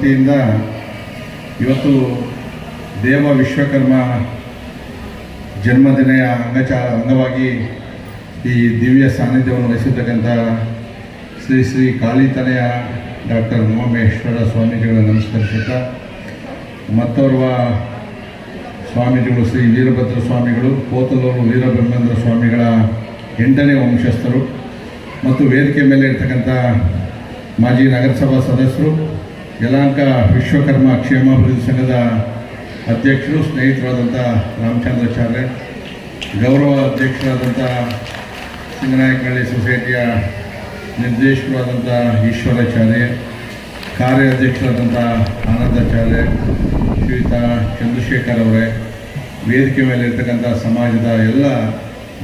ವತಿಯಿಂದ ಇವತ್ತು ದೇವ ವಿಶ್ವಕರ್ಮ ಜನ್ಮದಿನೆಯ ಅಂಗಚ ಅಂಗವಾಗಿ ಈ ದಿವ್ಯ ಸಾನ್ನಿಧ್ಯವನ್ನು ವಹಿಸಿರ್ತಕ್ಕಂಥ ಶ್ರೀ ಶ್ರೀ ಕಾಳಿತನೆಯ ಡಾಕ್ಟರ್ ಮೋಮೇಶ್ವರ ಸ್ವಾಮೀಜಿಗಳನ್ನು ನಮಸ್ಕರಿಸುತ್ತಾ, ಮತ್ತೋರ್ವ ಸ್ವಾಮೀಜಿಗಳು ಶ್ರೀ ವೀರಭದ್ರ ಸ್ವಾಮಿಗಳು, ಕೋತಲೂರು ವೀರಬ್ರಹ್ಮೇಂದ್ರ ಸ್ವಾಮಿಗಳ ಎಂಟನೇ ವಂಶಸ್ಥರು, ಮತ್ತು ವೇದಿಕೆ ಮೇಲೆ ಇರ್ತಕ್ಕಂಥ ಮಾಜಿ ನಗರಸಭಾ ಸದಸ್ಯರು ಯಲಾಂಕ ವಿಶ್ವಕರ್ಮ ಕ್ಷೇಮಾಭಿವೃದ್ಧಿ ಸಂಘದ ಅಧ್ಯಕ್ಷರು ಸ್ನೇಹಿತರಾದಂಥ ರಾಮಚಂದ್ರಾಚಾರ್ಯ, ಗೌರವ ಅಧ್ಯಕ್ಷರಾದಂಥ ಸಿಂಗನಾಯಕನಹಳ್ಳಿ ಸೊಸೈಟಿಯ ನಿರ್ದೇಶಕರಾದಂಥ ಈಶ್ವರಾಚಾರ್ಯ ಕಾರ್ಯಾಧ್ಯಕ್ಷರಾದಂಥ ಆನಂದಾಚಾರ್ಯ, ಶ್ರೀಯುತ ಚಂದ್ರಶೇಖರ್ ಅವರೇ, ವೇದಿಕೆ ಮೇಲೆ ಇರ್ತಕ್ಕಂಥ ಸಮಾಜದ ಎಲ್ಲ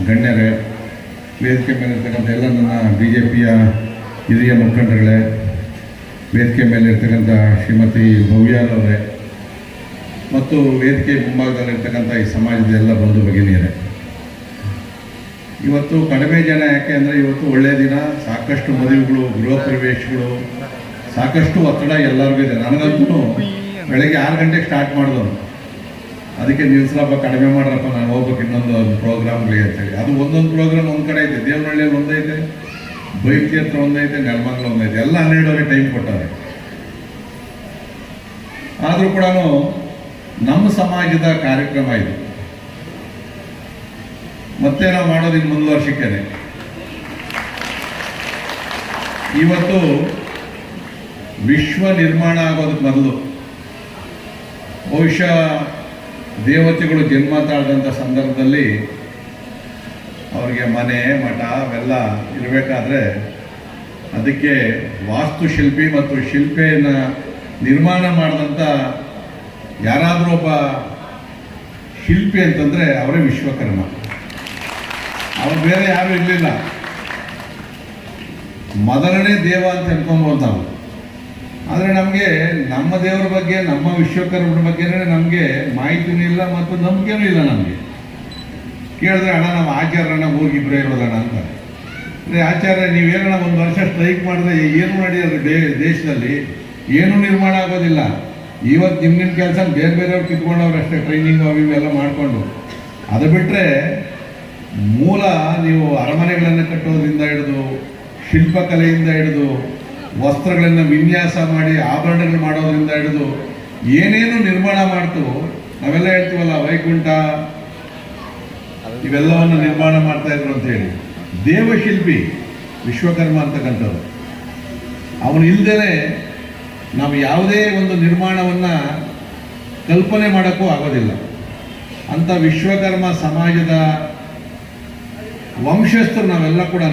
ಗಣ್ಯರೇ, ವೇದಿಕೆ ಮೇಲೆ ಇರ್ತಕ್ಕಂಥ ಎಲ್ಲ ನನ್ನ ಬಿ ಜೆ ಪಿಯ ಹಿರಿಯ ಮುಖಂಡಗಳೇ ವೇದಿಕೆ ಮೇಲೆ ಇರ್ತಕ್ಕಂಥ ಶ್ರೀಮತಿ ಭವ್ಯಾಲ್ ಅವರೇ ಮತ್ತು ವೇದಿಕೆ ಮುಂಭಾಗದಲ್ಲಿರ್ತಕ್ಕಂಥ ಈ ಸಮಾಜದ ಎಲ್ಲ ಬಂಧು ಭಗಿನಿಯರೇ. ಇವತ್ತು ಕಡಿಮೆ ಜನ ಯಾಕೆ ಅಂದರೆ ಇವತ್ತು ಒಳ್ಳೆಯ ದಿನ, ಸಾಕಷ್ಟು ಮದುವೆಗಳು, ಗೃಹ ಪ್ರವೇಶಗಳು, ಸಾಕಷ್ಟು ಒತ್ತಡ ಎಲ್ಲರಿಗೂ ಇದೆ. ನನಗಂತೂ ಬೆಳಗ್ಗೆ ಆರು ಗಂಟೆಗೆ ಸ್ಟಾರ್ಟ್ ಮಾಡಿದವನು ಅದಕ್ಕೆ ನೀವು ಸ್ವಲ್ಪ ಕಡಿಮೆ ಮಾಡ್ರಪ್ಪ, ನಾನು ಹೋಗ್ಬೇಕು ಇನ್ನೊಂದು ಪ್ರೋಗ್ರಾಮ್ಗಳಿಗೆ ಅಂತೇಳಿ. ಅದು ಒಂದೊಂದು ಪ್ರೋಗ್ರಾಮ್ ಒಂದು ಕಡೆ ಇದೆ ದೇವನಹಳ್ಳಿಯಲ್ಲಿ ಒಂದೈತೆ ಬೈಲ್ತಿ ಹತ್ರ ಒಂದೈತೆ ನೆಲಮಂಗಲ ಒಂದೈತೆ ಎಲ್ಲ ಹನ್ನೆರಡುವರೆ ಟೈಮ್ ಕೊಟ್ಟಾರೆ. ಆದರೂ ಕೂಡ ನಮ್ಮ ಸಮಾಜದ ಕಾರ್ಯಕ್ರಮ ಇದು. ಮತ್ತೆ ನಾವು ಮಾಡೋದು ಇನ್ನು ಇವತ್ತು ವಿಶ್ವ ನಿರ್ಮಾಣ ಆಗೋದಕ್ಕೆ ಮೊದಲು ಬಹುಶಃ ದೇವತೆಗಳು ಜನ್ಮ ಸಂದರ್ಭದಲ್ಲಿ ಅವರಿಗೆ ಮನೆ, ಮಠ ಅವೆಲ್ಲ ಇರಬೇಕಾದ್ರೆ ಅದಕ್ಕೆ ವಾಸ್ತುಶಿಲ್ಪಿ ಮತ್ತು ಶಿಲ್ಪೆಯನ್ನು ನಿರ್ಮಾಣ ಮಾಡಿದಂಥ ಯಾರಾದರೂ ಒಬ್ಬ ಶಿಲ್ಪಿ ಅಂತಂದರೆ ಅವರೇ ವಿಶ್ವಕರ್ಮ. ಅವ್ರು ಬೇರೆ ಯಾರು ಇರಲಿಲ್ಲ. ಮೊದಲನೇ ದೇವ ಅಂತ ಅನ್ಕೊಂಬೋದು ನಾವು. ಆದರೆ ನಮಗೆ ನಮ್ಮ ದೇವರ ಬಗ್ಗೆ, ನಮ್ಮ ವಿಶ್ವಕರ್ಮರ ಬಗ್ಗೆನೇ ನಮಗೆ ಮಾಹಿತಿನೂ ಇಲ್ಲ ಮತ್ತು ನಂಬಿಕೆನೂ ಇಲ್ಲ ನಮಗೆ. ಕೇಳಿದ್ರೆ, ಅಣ್ಣ, ನಮ್ಮ ಆಚಾರ್ಯನ ಊರಿಗಿಬ್ಬರೇ ಇರೋದಣ್ಣ ಅಂತ. ಅಂದರೆ, ಆಚಾರ್ಯ, ನೀವೇನಣ್ಣ ಒಂದು ವರ್ಷ ಸ್ಟ್ರೈಕ್ ಮಾಡಿದ್ರೆ ಏನು ಮಾಡಿದ್ರೆ ದೇ ದೇಶದಲ್ಲಿ? ಏನೂ ನಿರ್ಮಾಣ ಆಗೋದಿಲ್ಲ. ಇವತ್ತು ನಿಮ್ಮ ನಿಮ್ಮ ಕೆಲಸ ಬೇರೆ ಬೇರೆಯವ್ರು ಕಿತ್ಕೊಂಡವ್ರು ಅಷ್ಟೇ ಟ್ರೈನಿಂಗ್ ಅವು ಇವೆಲ್ಲ ಮಾಡಿಕೊಂಡು. ಅದು ಬಿಟ್ಟರೆ ಮೂಲ ನೀವು ಅರಮನೆಗಳನ್ನು ಕಟ್ಟೋದ್ರಿಂದ ಹಿಡಿದು, ಶಿಲ್ಪಕಲೆಯಿಂದ ಹಿಡಿದು, ವಸ್ತ್ರಗಳನ್ನು ವಿನ್ಯಾಸ ಮಾಡಿ ಆಭರಣಗಳು ಮಾಡೋದ್ರಿಂದ ಹಿಡಿದು, ಏನೇನು ನಿರ್ಮಾಣ ಮಾಡ್ತು ನಾವೆಲ್ಲ ಹೇಳ್ತೀವಲ್ಲ, ವೈಕುಂಠ ಇವೆಲ್ಲವನ್ನು ನಿರ್ಮಾಣ ಮಾಡ್ತಾ ಇದ್ರು ಅಂತ ಹೇಳಿ. ದೇವಶಿಲ್ಪಿ ವಿಶ್ವಕರ್ಮ ಅಂತಕ್ಕಂಥದ್ದು ಅವನು ಇಲ್ಲದೇ ನಾವು ಯಾವುದೇ ಒಂದು ನಿರ್ಮಾಣವನ್ನು ಕಲ್ಪನೆ ಮಾಡೋಕ್ಕೂ ಆಗೋದಿಲ್ಲ. ಅಂಥ ವಿಶ್ವಕರ್ಮ ಸಮಾಜದ ವಂಶಸ್ಥರು ನಾವೆಲ್ಲ ಕೂಡ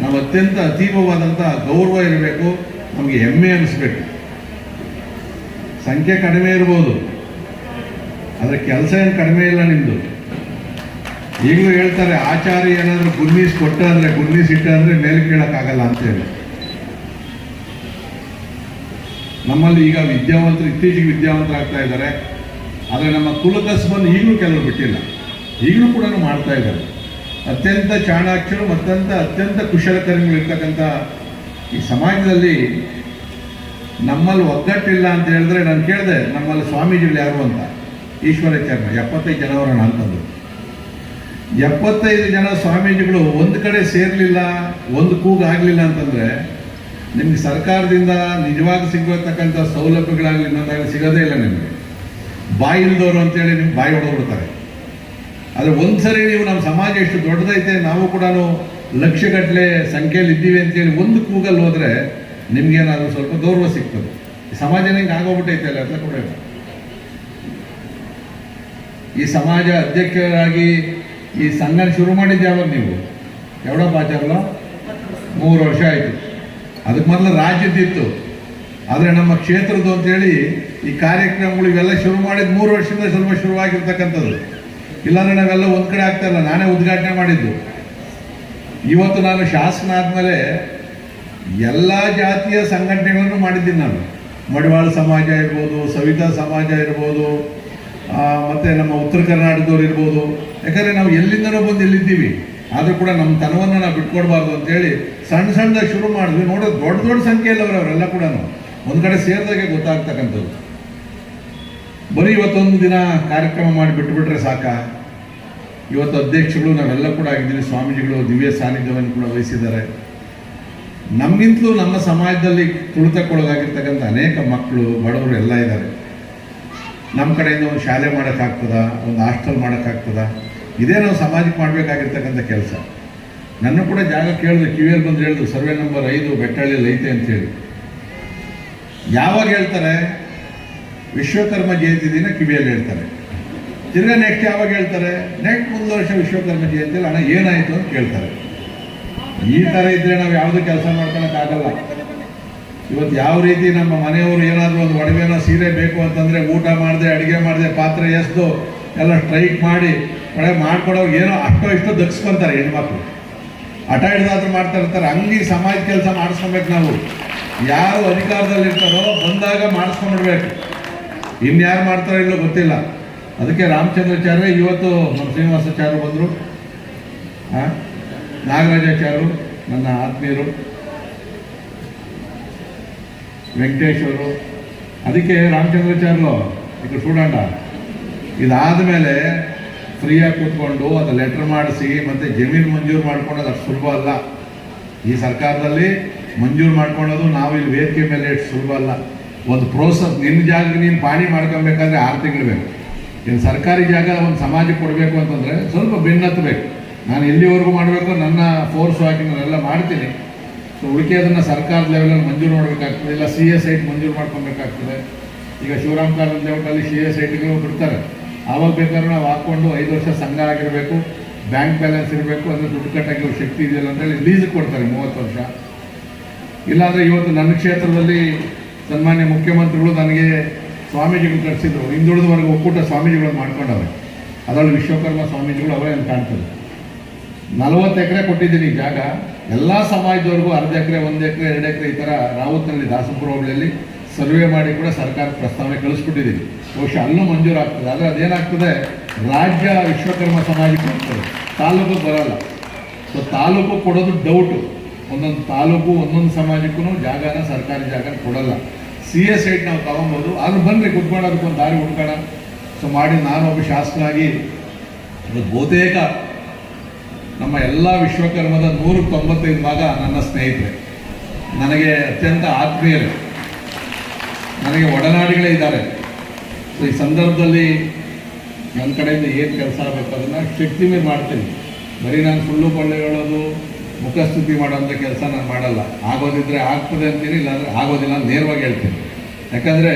ನಾವು ಅತ್ಯಂತ ಅತೀವವಾದಂಥ ಗೌರವ ಇರಬೇಕು, ನಮಗೆ ಹೆಮ್ಮೆ ಅನಿಸ್ಬೇಕು. ಸಂಖ್ಯೆ ಕಡಿಮೆ ಇರ್ಬೋದು. ಆದರೆ ಕೆಲಸ ಏನು ಕಡಿಮೆ ಇಲ್ಲ ನಿಮ್ಮದು ಈಗಲೂ ಹೇಳ್ತಾರೆ ಆಚಾರ್ಯ ಏನಾದರೂ ಗುನ್ನೀಸ್ ಕೊಟ್ಟ ಅಂದರೆ ಗುನ್ನೀಸ್ ಇಟ್ಟ ಅಂದರೆ ಮೇಲೆ ಕೇಳೋಕ್ಕಾಗಲ್ಲ ಅಂತೇಳಿ. ನಮ್ಮಲ್ಲಿ ಈಗ ವಿದ್ಯಾವಂತರು, ಇತ್ತೀಚೆಗೆ ವಿದ್ಯಾವಂತರಾಗ್ತಾ ಇದ್ದಾರೆ. ಆದರೆ ನಮ್ಮ ಕುಲಕಸ್ಬನ್ನು ಈಗಲೂ ಕೆಲವರು ಬಿಟ್ಟಿಲ್ಲ. ಈಗಲೂ ಕೂಡ ಮಾಡ್ತಾ ಇದ್ದಾರೆ. ಅತ್ಯಂತ ಚಾಣಾಕ್ಷರು, ಮತ್ತಂತ ಅತ್ಯಂತ ಕುಶಲಕರ್ಮಿಗಳಿರ್ತಕ್ಕಂಥ ಈ ಸಮಾಜದಲ್ಲಿ ನಮ್ಮಲ್ಲಿ ಒಗ್ಗಟ್ಟಿಲ್ಲ ಅಂತ ಹೇಳಿದ್ರೆ ನಾನು ಕೇಳಿದೆ, ನಮ್ಮಲ್ಲಿ ಸ್ವಾಮೀಜಿಗಳು ಯಾರು ಅಂತ? ಈಶ್ವರಾಚಾರ್ಯ ಎಪ್ಪತ್ತೈದು ಜನ ಅವರಣ ಅಂತಂದು ಎಪ್ಪತ್ತೈದು ಜನ ಸ್ವಾಮೀಜಿಗಳು ಒಂದು ಕಡೆ ಸೇರಲಿಲ್ಲ, ಒಂದು ಕೂಗು ಆಗಲಿಲ್ಲ ಅಂತಂದರೆ ನಿಮಗೆ ಸರ್ಕಾರದಿಂದ ನಿಜವಾಗಿ ಸಿಗತಕ್ಕಂಥ ಸೌಲಭ್ಯಗಳಾಗಲಿ ಇನ್ನೊಂದಾಗಲಿ ಸಿಗೋದೇ ಇಲ್ಲ ನಿಮಗೆ. ಬಾಯಿ ಇಲ್ದವರು ಅಂತೇಳಿ ನಿಮ್ಗೆ ಬಾಯಿ ಹೊಡೆದ್ಬಿಡ್ತಾರೆ. ಆದರೆ ಒಂದ್ಸರಿ ನೀವು ನಮ್ಮ ಸಮಾಜ ಎಷ್ಟು ದೊಡ್ಡದೈತೆ, ನಾವು ಕೂಡ ಲಕ್ಷಗಟ್ಟಲೆ ಸಂಖ್ಯೆಯಲ್ಲಿ ಇದ್ದೀವಿ ಅಂತೇಳಿ ಒಂದು ಕೂಗಲ್ಲಿ ಹೋದರೆ ನಿಮಗೇನಾದರೂ ಸ್ವಲ್ಪ ಗೌರವ ಸಿಗ್ತದೆ. ಸಮಾಜ ಹಿಂಗೆ ಆಗೋಗ್ಬಿಟ್ಟೈತೆ ಅಲ್ಲ ಅಂತ ಕೂಡ ಈ ಸಮಾಜ ಅಧ್ಯಕ್ಷರಾಗಿ ಈ ಸಂಘ ಶುರು ಮಾಡಿದ್ದು ನೀವು? ಯಾವಡಪ್ಪ ಆಚಾರಲ್ಲ ಮೂರು ವರ್ಷ ಆಯಿತು. ಅದಕ್ಕೆ ಮೊದಲು ರಾಜ್ಯದ್ದಿತ್ತು ಆದರೆ ನಮ್ಮ ಕ್ಷೇತ್ರದ್ದು ಅಂತೇಳಿ ಈ ಕಾರ್ಯಕ್ರಮಗಳು ಇವೆಲ್ಲ ಶುರು ಮಾಡಿದ ಮೂರು ವರ್ಷದಿಂದ ಸ್ವಲ್ಪ ಶುರುವಾಗಿರ್ತಕ್ಕಂಥದ್ದು. ಇಲ್ಲಾಂದ್ರೆ ನಾವೆಲ್ಲ ಒಂದು ಕಡೆ ಆಗ್ತಾ ಇಲ್ಲ. ನಾನೇ ಉದ್ಘಾಟನೆ ಮಾಡಿದ್ದು. ಇವತ್ತು ನಾನು ಶಾಸನ ಆದಮೇಲೆ ಎಲ್ಲ ಜಾತಿಯ ಸಂಘಟನೆಗಳನ್ನು ಮಾಡಿದ್ದೀನಿ ನಾನು. ಮಡಿವಾಳ ಸಮಾಜ ಇರ್ಬೋದು, ಸವಿತಾ ಸಮಾಜ ಇರ್ಬೋದು ಮತ್ತೆ ನಮ್ಮ ಉತ್ತರ ಕರ್ನಾಟಕದವ್ರು ಇರ್ಬೋದು. ಯಾಕಂದರೆ ನಾವು ಎಲ್ಲಿಂದನೋ ಬಂದು ಎಲ್ಲಿದ್ದೀವಿ. ಆದರೂ ಕೂಡ ನಮ್ಮ ತನವನ್ನು ನಾವು ಬಿಟ್ಕೊಡ್ಬಾರ್ದು ಅಂತೇಳಿ ಸಣ್ಣ ಸಣ್ಣದಾಗಿ ಶುರು ಮಾಡಿದ್ವಿ. ನೋಡೋದು ದೊಡ್ಡ ದೊಡ್ಡ ಸಂಖ್ಯೆಯಲ್ಲಿ ಅವರು ಅವರೆಲ್ಲ ಕೂಡ ಒಂದು ಕಡೆ ಸೇರಿದಾಗೆ ಗೊತ್ತಾಗ್ತಕ್ಕಂಥದ್ದು. ಬರೀ ಇವತ್ತೊಂದು ದಿನ ಕಾರ್ಯಕ್ರಮ ಮಾಡಿ ಬಿಟ್ಟುಬಿಟ್ರೆ ಸಾಕ. ಇವತ್ತು ಅಧ್ಯಕ್ಷಗಳು ನಾವೆಲ್ಲ ಕೂಡ ಆಗಿದ್ದೀವಿ. ಸ್ವಾಮೀಜಿಗಳು, ದಿವ್ಯ ಸಾನ್ನಿಧ್ಯವನ್ನು ಕೂಡ ವಹಿಸಿದ್ದಾರೆ. ನಮಗಿಂತಲೂ ನಮ್ಮ ಸಮಾಜದಲ್ಲಿ ತುಳಿತಕ್ಕೊಳಗಾಗಿರ್ತಕ್ಕಂಥ ಅನೇಕ ಮಕ್ಕಳು, ಬಡವರು ಎಲ್ಲ ಇದ್ದಾರೆ. ನಮ್ಮ ಕಡೆಯಿಂದ ಒಂದು ಶಾಲೆ ಮಾಡೋಕ್ಕಾಗ್ತದ? ಒಂದು ಹಾಸ್ಟೆಲ್ ಮಾಡೋಕ್ಕಾಗ್ತದ? ಇದೇ ನಾವು ಸಮಾಜಕ್ಕೆ ಮಾಡಬೇಕಾಗಿರ್ತಕ್ಕಂಥ ಕೆಲಸ. ನನ್ನ ಕೂಡ ಜಾಗ ಕೇಳಿದ್ರು, ಕಿವಿಯಲ್ಲಿ ಬಂದು ಹೇಳಿದ್ರು, ಸರ್ವೆ ನಂಬರ್ ಐದು ಬೆಟ್ಟಳ್ಳಿಯಲ್ಲಿ ಐತೆ ಅಂತ ಹೇಳಿ. ಯಾವಾಗ ಹೇಳ್ತಾರೆ? ವಿಶ್ವಕರ್ಮ ಜಯಂತಿ ದಿನ ಕಿವಿಯಲ್ಲಿ ಹೇಳ್ತಾರೆ. ತಿರ್ಗಾ ನೆಕ್ಸ್ಟ್ ಯಾವಾಗ ಹೇಳ್ತಾರೆ? ನೆಕ್ಸ್ಟ್ ಮುಂದೆ ವರ್ಷ ವಿಶ್ವಕರ್ಮ ಜಯಂತಿಯಲ್ಲಿ ಹಣ ಏನಾಯಿತು ಅಂತ ಕೇಳ್ತಾರೆ. ಈ ಥರ ಇದ್ರೆ ನಾವು ಯಾವುದು ಕೆಲಸ ಮಾಡ್ಕೊಳಕ್ಕಾಗಲ್ಲ. ಇವತ್ತು ಯಾವ ರೀತಿ ನಮ್ಮ ಮನೆಯವರು ಏನಾದರೂ ಒಂದು ಒಡವೆನ ಸೀರೆ ಬೇಕು ಅಂತಂದರೆ ಊಟ ಮಾಡದೆ, ಅಡುಗೆ ಮಾಡದೆ, ಪಾತ್ರೆ ಎಸ್ದು, ಎಲ್ಲ ಸ್ಟ್ರೈಕ್ ಮಾಡಿ ಒಳಗೆ ಮಾಡ್ಕೊಡೋರು ಏನೋ ಅಷ್ಟೋ ಇಷ್ಟೋ ದಕ್ಸ್ಕೊಂತಾರೆ ಹೆಣ್ಮಕ್ಳು. ಹಠ ಹಿಡ್ದಾದ್ರೂ ಮಾಡ್ತಾ ಇರ್ತಾರೆ. ಹಂಗೆ ಸಮಾಜ ಕೆಲಸ ಮಾಡಿಸ್ಕೊಬೇಕು ನಾವು. ಯಾರು ಅಧಿಕಾರದಲ್ಲಿ ಇರ್ತಾರೋ ಬಂದಾಗ ಮಾಡಿಸ್ಕೊಂಡ್ಬಿಡ್ಬೇಕು. ಇನ್ಯಾರು ಮಾಡ್ತಾರೋ ಇಲ್ಲೋ ಗೊತ್ತಿಲ್ಲ. ಅದಕ್ಕೆ ರಾಮಚಂದ್ರಾಚಾರ್ಯ ಇವತ್ತು ನಮ್ಮ ಶ್ರೀನಿವಾಸಾಚಾರ್ಯರು ಬಂದರು. ನಾಗರಾಜಾಚಾರ್ಯರು ನನ್ನ ಆತ್ಮೀಯರು. ವೆಂಕಟೇಶ್ವರು ಅದಕ್ಕೆ ರಾಮಚಂದ್ರಾಚಾರ್ಯರು ಈಗ ಸ್ಟೂಡೆಂಟ ಇದಾದ ಮೇಲೆ ಫ್ರೀಯಾಗಿ ಕೂತ್ಕೊಂಡು ಅದು ಲೆಟ್ರ್ ಮಾಡಿಸಿ ಮತ್ತೆ ಜಮೀನು ಮಂಜೂರು ಮಾಡ್ಕೊಳೋದು ಅಷ್ಟು ಸುಲಭ ಅಲ್ಲ. ಈ ಸರ್ಕಾರದಲ್ಲಿ ಮಂಜೂರು ಮಾಡ್ಕೊಳ್ಳೋದು ನಾವು ಇಲ್ಲಿ ವೇದಿಕೆ ಮೇಲೆ ಇಟ್ಟು ಸುಲಭ ಅಲ್ಲ. ಒಂದು ಪ್ರೋಸೆಸ್ ನಿನ್ನ ಜಾಗಕ್ಕೆ ನೀನು ಪಾಣಿ ಮಾಡ್ಕೊಬೇಕಾದ್ರೆ ಆರು ತಿಂಗಳು ಬೇಕು. ಇನ್ನು ಸರ್ಕಾರಿ ಜಾಗ ಒಂದು ಸಮಾಜಕ್ಕೆ ಕೊಡಬೇಕು ಅಂತಂದರೆ ಸ್ವಲ್ಪ ಬೆನ್ನತ್ತಬೇಕು ನಾನು ಎಲ್ಲಿವರೆಗೂ ಮಾಡಬೇಕು ನನ್ನ ಫೋರ್ಸ್ ಹಾಕಿ ನಾನೆಲ್ಲ ಮಾಡ್ತೀನಿ. ಸೊ ಉಳಿಕೆಯದನ್ನು ಸರ್ಕಾರ ಲೆವೆಲಲ್ಲಿ ಮಂಜೂರು ಮಾಡಬೇಕಾಗ್ತದೆ, ಇಲ್ಲ ಸಿ ಎಸ್ ಐಟ್ ಮಂಜೂರು ಮಾಡ್ಕೊಬೇಕಾಗ್ತದೆ. ಈಗ ಶಿವರಾಮ್ ಕಾರಂತ ಲೇಔಟಲ್ಲಿ ಸಿ ಎಸ್ ಐಟ್ಗಳು ಬಿಡ್ತಾರೆ. ಆವಾಗ ಬೇಕಾದ್ರೆ ನಾವು ಹಾಕ್ಕೊಂಡು ಐದು ವರ್ಷ ಸಂಘ ಆಗಿರಬೇಕು ಬ್ಯಾಂಕ್ ಬ್ಯಾಲೆನ್ಸ್ ಇರಬೇಕು ಅಂದರೆ ದುಡ್ಡು ಕಟ್ಟಕ್ಕೆ ಶಕ್ತಿ ಇದೆಯಲ್ಲ ಅಂತೇಳಿ ಲೀಸ್ ಕೊಡ್ತಾರೆ ಮೂವತ್ತು ವರ್ಷ. ಇಲ್ಲಾಂದರೆ ಇವತ್ತು ನನ್ನ ಕ್ಷೇತ್ರದಲ್ಲಿ ಸನ್ಮಾನ್ಯ ಮುಖ್ಯಮಂತ್ರಿಗಳು ನನಗೆ ಸ್ವಾಮೀಜಿಗಳು ಕರೆಸಿದ್ರು ಹಿಂದುಳಿದ ವರ್ಗ ಒಕ್ಕೂಟ ಸ್ವಾಮೀಜಿಗಳು ಮಾಡ್ಕೊಂಡವ್ರೆ. ಅದರಲ್ಲಿ ವಿಶ್ವಕರ್ಮ ಸ್ವಾಮೀಜಿಗಳು ಅವರೇ ಅಂತ ಕಾಣ್ತದೆ. ನಲವತ್ತು ಎಕರೆ ಕೊಟ್ಟಿದ್ದೀನಿ ಜಾಗ. ಎಲ್ಲ ಸಮಾಜದವರೆಗೂ ಅರ್ಧ ಎಕರೆ, ಒಂದು ಎಕರೆ, ಎರಡು ಎಕರೆ ಈ ಥರ ರಾವತ್ನಲ್ಲಿ ದಾಸಪುರ ಹೋಬಳಿಯಲ್ಲಿ ಸರ್ವೆ ಮಾಡಿ ಕೂಡ ಸರ್ಕಾರ ಪ್ರಸ್ತಾವನೆ ಕಳಿಸ್ಬಿಟ್ಟಿದ್ದೀನಿ. ಬಹುಶಃ ಅಲ್ಲೂ ಮಂಜೂರಾಗ್ತದೆ ಆದರೆ ಅದೇನಾಗ್ತದೆ? ರಾಜ್ಯ ವಿಶ್ವಕರ್ಮ ಸಮಾಜಕ್ಕೆ ಹೋಗ್ತದೆ ತಾಲೂಕು ಬರಲ್ಲ. ಸೊ ತಾಲೂಕು ಕೊಡೋದು ಡೌಟು ಒಂದೊಂದು ತಾಲೂಕು, ಒಂದೊಂದು ಸಮಾಜಕ್ಕೂ ಜಾಗನ ಸರ್ಕಾರಿ ಜಾಗ ಕೊಡಲ್ಲ. ಸಿ ಎಸ್ ಐಟ್ ನಾವು ತಗೊಬೋದು. ಆದ್ರೂ ಬನ್ನಿ ಕುತ್ಕೊಂಡು ಅದಕ್ಕೊಂದು ದಾರಿ ಹುಡ್ಕೋಣ. ಸೊ ಮಾಡಿ ನಾನು ಒಬ್ಬ ಶಾಸಕನಾಗಿ. ಬಹುತೇಕ ನಮ್ಮ ಎಲ್ಲ ವಿಶ್ವಕರ್ಮದ ನೂರಕ್ಕೆ ತೊಂಬತ್ತೈದು ಭಾಗ ನನ್ನ ಸ್ನೇಹಿತರೆ. ನನಗೆ ಅತ್ಯಂತ ಆತ್ಮೀಯರು. ನನಗೆ ಒಡನಾಡಿಗಳೇ ಇದ್ದಾರೆ. ಸೊ ಈ ಸಂದರ್ಭದಲ್ಲಿ ನನ್ನ ಕಡೆಯಿಂದ ಏನು ಕೆಲಸ ಆಗಬೇಕು ಅದನ್ನು ಶಕ್ತಿ ಮೇಲೆ ಮಾಡ್ತೀನಿ. ಬರೀ ನಾನು ಸುಳ್ಳು ಪಳ್ಳೆ ಹೇಳೋದು, ಮುಖಸ್ತುತಿ ಮಾಡೋಂಥ ಕೆಲಸ ನಾನು ಮಾಡಲ್ಲ. ಆಗೋದಿದ್ರೆ ಆಗ್ತದೆ ಅಂತೀನಿ, ಇಲ್ಲಾಂದರೆ ಆಗೋದಿಲ್ಲ ನೇರವಾಗಿ ಹೇಳ್ತೀನಿ. ಯಾಕಂದರೆ